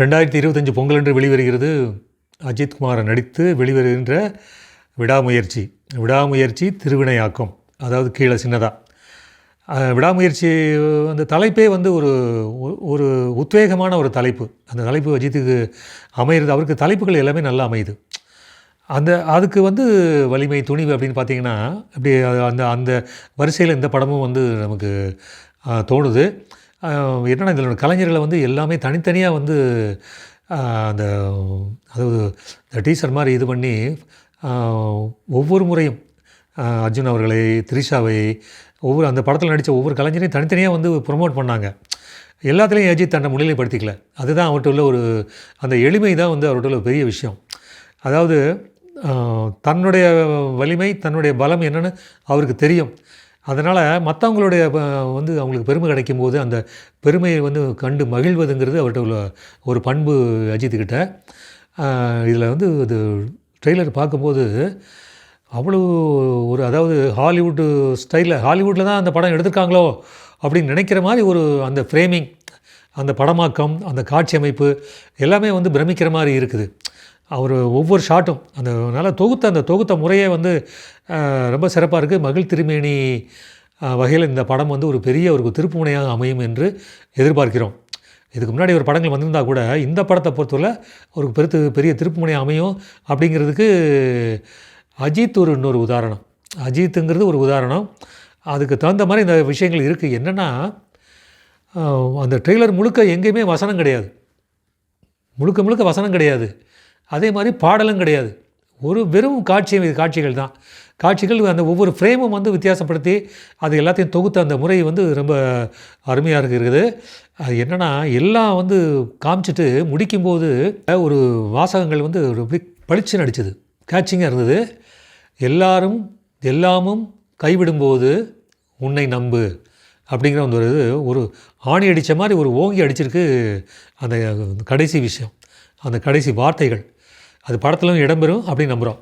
ரெண்டாயிரத்தி இருபத்தஞ்சு பொங்கல் என்று வெளிவருகிறது அஜித்குமாரை நடித்து வெளிவருகின்ற விடாமுயற்சி. விடாமுயற்சி திருவினையாக்கம். அதாவது கீழே சின்னதாக விடாமுயற்சி அந்த தலைப்பே வந்து ஒரு ஒரு உத்வேகமான ஒரு தலைப்பு. அந்த தலைப்பு அஜித்துக்கு அமையிறது அவருக்கு தலைப்புகள் எல்லாமே நல்லா அமையுது. அந்த அதுக்கு வந்து வலிமை துணிவு அப்படின்னு பார்த்தீங்கன்னா இப்படி அந்த அந்த வரிசையில் இந்த படமும் வந்து நமக்கு தோணுது. என்னென்னா இதனோட இதில் கலைஞர்களை வந்து எல்லாமே தனித்தனியாக வந்து அந்த அதாவது இந்த டீசர் மாதிரி இது பண்ணி ஒவ்வொரு முறையும் அர்ஜுன் அவர்களை த்ரிஷாவை ஒவ்வொரு அந்த படத்தில் நடித்த ஒவ்வொரு கலைஞரையும் தனித்தனியாக வந்து ப்ரொமோட் பண்ணாங்க. எல்லாத்துலேயும் அஜித் தன்னை முன்னிலைப்படுத்திக்கல. அதுதான் அவர்கிட்ட உள்ள ஒரு அந்த எளிமை தான் வந்து அவர்கிட்ட உள்ள பெரிய விஷயம். அதாவது தன்னுடைய வலிமை தன்னுடைய பலம் என்னென்னு அவருக்கு தெரியும். அதனால் மற்றவங்களுடைய வந்து அவங்களுக்கு பெருமை கிடைக்கும் போது அந்த பெருமையை வந்து கண்டு மகிழ்வதுங்கிறது அவர்கிட்ட உள்ள ஒரு பண்பு அஜித்துக்கிட்ட. இதில் வந்து இது ட்ரெய்லர் பார்க்கும்போது அவ்வளோ ஒரு அதாவது ஹாலிவுட்டு ஸ்டைலில் ஹாலிவுட்டில் தான் அந்த படம் எடுத்திருக்காங்களோ அப்படின்னு நினைக்கிற மாதிரி ஒரு அந்த ஃப்ரேமிங் அந்த படமாக்கம் அந்த காட்சி அமைப்பு எல்லாமே வந்து பிரமிக்கிற மாதிரி இருக்குது. அவர் ஒவ்வொரு ஷாட்டும் அந்த நல்ல தொகுத்த அந்த தொகுத்த முறையே வந்து ரொம்ப சிறப்பாக இருக்குது மகிழ் திருமேனி வகையில் இந்த படம் வந்து ஒரு பெரிய ஒரு திருப்புமுனையாக அமையும் என்று எதிர்பார்க்கிறோம். இதுக்கு முன்னாடி ஒரு படங்கள் வந்திருந்தா கூட இந்த படத்தை பொறுத்தவரை ஒரு பெருத்து பெரிய திருப்புமுனை அமையும் அப்படிங்கிறதுக்கு அஜித் ஒரு இன்னொரு உதாரணம். அஜித்துங்கிறது ஒரு உதாரணம். அதுக்கு தகுந்த மாதிரி இந்த விஷயங்கள் இருக்குது என்னென்னா அந்த ட்ரெய்லர் முழுக்க எங்கேயுமே வசனம் கிடையாது. முழுக்க முழுக்க வசனம் கிடையாது. அதே மாதிரி பாடலும் கிடையாது. ஒரு வெறும் காட்சி காட்சிகள் தான். காட்சிகள் அந்த ஒவ்வொரு ஃப்ரேமும் வந்து வித்தியாசப்படுத்தி அது எல்லாத்தையும் தொகுத்த அந்த முறை வந்து ரொம்ப அருமையாக இருக்குது அது என்னென்னா எல்லாம் வந்து காமிச்சிட்டு முடிக்கும்போது ஒரு வாசகங்கள் வந்து ஒரு அப்படி பளிச்சு அடிச்சது. கேட்சிங்காக இருந்தது. எல்லாரும் எல்லாமும் கைவிடும்போது உன்னை நம்பு அப்படிங்கிற ஒரு இது ஒரு ஆணி அடித்த மாதிரி ஒரு ஓங்கி அடிச்சிருக்கு அந்த கடைசி விஷயம். அந்த கடைசி வார்த்தைகள். அது படத்திலும் இடம்பெறும் அப்படின்னு நம்புகிறோம்